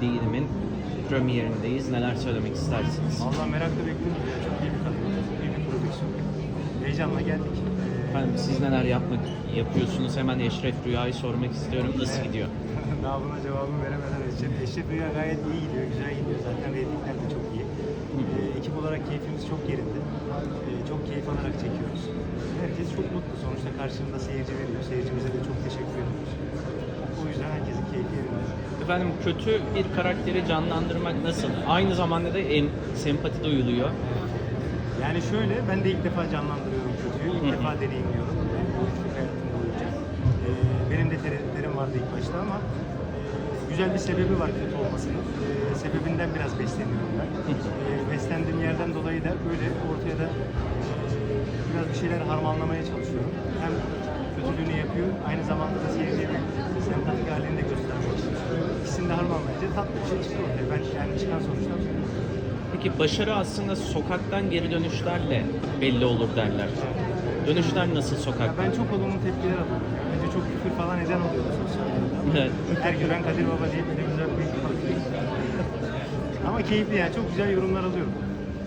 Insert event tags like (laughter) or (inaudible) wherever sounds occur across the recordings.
değilimin premierindeyiz. Neler söylemek istersiniz? Valla merakla bekliyoruz ya. Çok iyi bir kadın, iyi bir prodüksiyon. Heyecanla geldik. Efendim siz neler yapmak yapıyorsunuz? Hemen Eşref Rüya'yı sormak istiyorum. Nasıl Evet. gidiyor? (laughs) Daha buna cevabı veremeden Eşref. Eşref Rüya gayet iyi gidiyor, güzel gidiyor. Zaten reytingler de çok iyi. Ee, ekip olarak keyfimiz çok yerinde. Ee, çok keyif alarak çekiyoruz. Herkes çok mutlu. Sonuçta karşılığında seyirci veriyor. Seyircimize de çok teşekkür ediyoruz. O yüzden herkesin keyfi. Efendim kötü bir karakteri canlandırmak nasıl? Aynı zamanda da em, sempati duyuluyor. Yani şöyle, ben de ilk defa canlandırıyorum kötüyü, ilk defa deneyimliyorum hayatım boyunca. Ee, benim de tereddütlerim vardı ilk başta ama e, güzel bir sebebi var kötü olmasının. Ee, sebebinden biraz besleniyorum ben. Ee, beslendiğim yerden dolayı da böyle ortaya da e, biraz bir şeyler harmanlamaya çalışıyorum. Hem kötülüğünü yapıyor, aynı zamanda da seyirciye bir sempatik halini de göstermek çalışıyorum. İkisini tatlı bir şey çıkıyor ortaya. Ben yani çıkan memnunum. Peki başarı aslında sokaktan geri dönüşlerle belli olur derler. Dönüşler nasıl Ya sokaktan? ben çok olumlu tepkiler alıyorum. ya. Önce çok küfür falan eden oluyordu sosyal medyada. Evet. Her gören Kadir Baba bir de güzel bir bakıyor. (laughs) Ama keyifli yani çok güzel yorumlar alıyorum.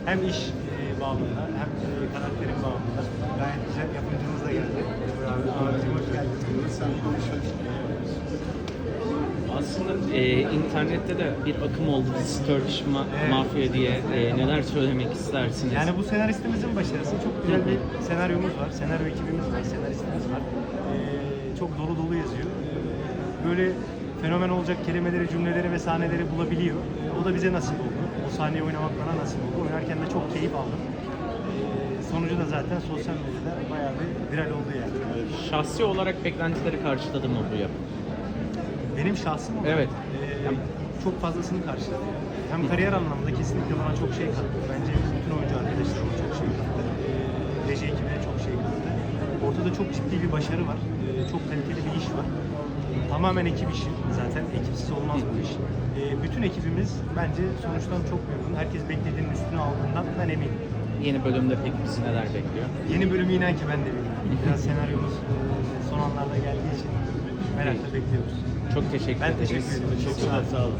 Hem iş e, bağlamında hem e, karakterin bağlamında. Gayet güzel yapımcımız da geldi. Abi, abicim Aslında e, internette de bir akım oldu This Turkish Ma- Evet. Mafia diye. E, neler söylemek istersiniz? Yani bu senaristimizin başarısı. Çok güzel bir senaryomuz var. Senaryo ekibimiz var, senaristimiz var. Ee, çok dolu dolu yazıyor. Böyle fenomen olacak kelimeleri, cümleleri ve sahneleri bulabiliyor. O da bize nasip oldu. O sahneyi oynamak bana nasip oldu. Oynarken de çok keyif aldım. Ee, sonucu da zaten sosyal medyada bayağı bir viral oldu yani. Şahsi olarak beklentileri karşıladı mı bu yapım? Benim şahsım olarak Evet. e, çok fazlasını karşıladı. Hem kariyer anlamında kesinlikle bana çok şey kattı. Bence bütün oyuncu arkadaşlarıma çok şey kattı. E, reji ekibine çok şey kattı. Ortada çok ciddi bir başarı var. E, çok kaliteli bir iş var. Tamamen ekip işi zaten. Ekipsiz olmaz bu iş. E, bütün ekibimiz bence sonuçtan çok memnun. Herkes beklediğinin üstüne aldığından ben eminim. Yeni bölümde peki bizi neler bekliyor? Yeni bölümü inan ki ben de bilmiyorum. Biraz senaryomuz e, son anlarda geldiği için merakla bekliyoruz. Çok teşekkür Ben ederiz. teşekkür ederim. Çok sağ olun.